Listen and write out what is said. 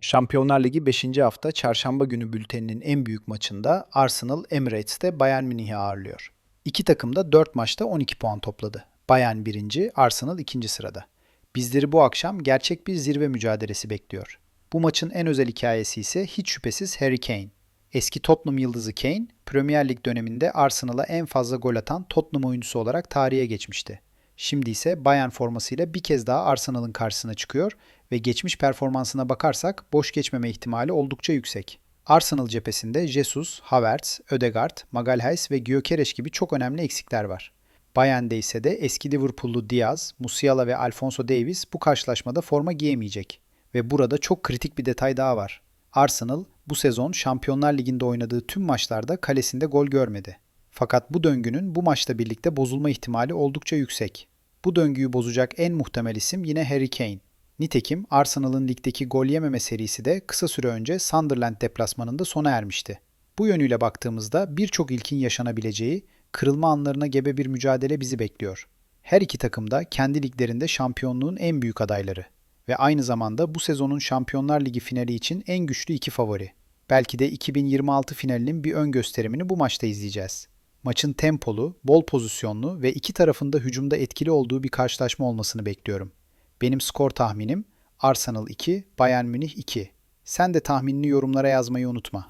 Şampiyonlar Ligi 5. hafta çarşamba günü bülteninin en büyük maçında Arsenal Emirates'te Bayern Münih'i ağırlıyor. İki takım da 4 maçta 12 puan topladı. Bayern 1. Arsenal 2. sırada. Bizleri bu akşam gerçek bir zirve mücadelesi bekliyor. Bu maçın en özel hikayesi ise hiç şüphesiz Harry Kane. Eski Tottenham yıldızı Kane, Premier Lig döneminde Arsenal'a en fazla gol atan Tottenham oyuncusu olarak tarihe geçmişti. Şimdi ise Bayern formasıyla bir kez daha Arsenal'ın karşısına çıkıyor ve geçmiş performansına bakarsak boş geçmeme ihtimali oldukça yüksek. Arsenal cephesinde Jesus, Havertz, Ödegaard, Magalhaes ve Gyökeres gibi çok önemli eksikler var. Bayern'de ise de eski Liverpool'lu Diaz, Musiala ve Alfonso Davies bu karşılaşmada forma giyemeyecek. Ve burada çok kritik bir detay daha var. Arsenal bu sezon Şampiyonlar Ligi'nde oynadığı tüm maçlarda kalesinde gol görmedi. Fakat bu döngünün bu maçla birlikte bozulma ihtimali oldukça yüksek. Bu döngüyü bozacak en muhtemel isim yine Harry Kane. Nitekim Arsenal'ın ligdeki gol yememe serisi de kısa süre önce Sunderland deplasmanında sona ermişti. Bu yönüyle baktığımızda birçok ilkin yaşanabileceği, kırılma anlarına gebe bir mücadele bizi bekliyor. Her iki takım da kendi liglerinde şampiyonluğun en büyük adayları ve aynı zamanda bu sezonun Şampiyonlar Ligi finali için en güçlü iki favori. Belki de 2026 finalinin bir ön gösterimini bu maçta izleyeceğiz. Maçın tempolu, bol pozisyonlu ve iki tarafında hücumda etkili olduğu bir karşılaşma olmasını bekliyorum. Benim skor tahminim Arsenal 2, Bayern Münih 2. Sen de tahminini yorumlara yazmayı unutma.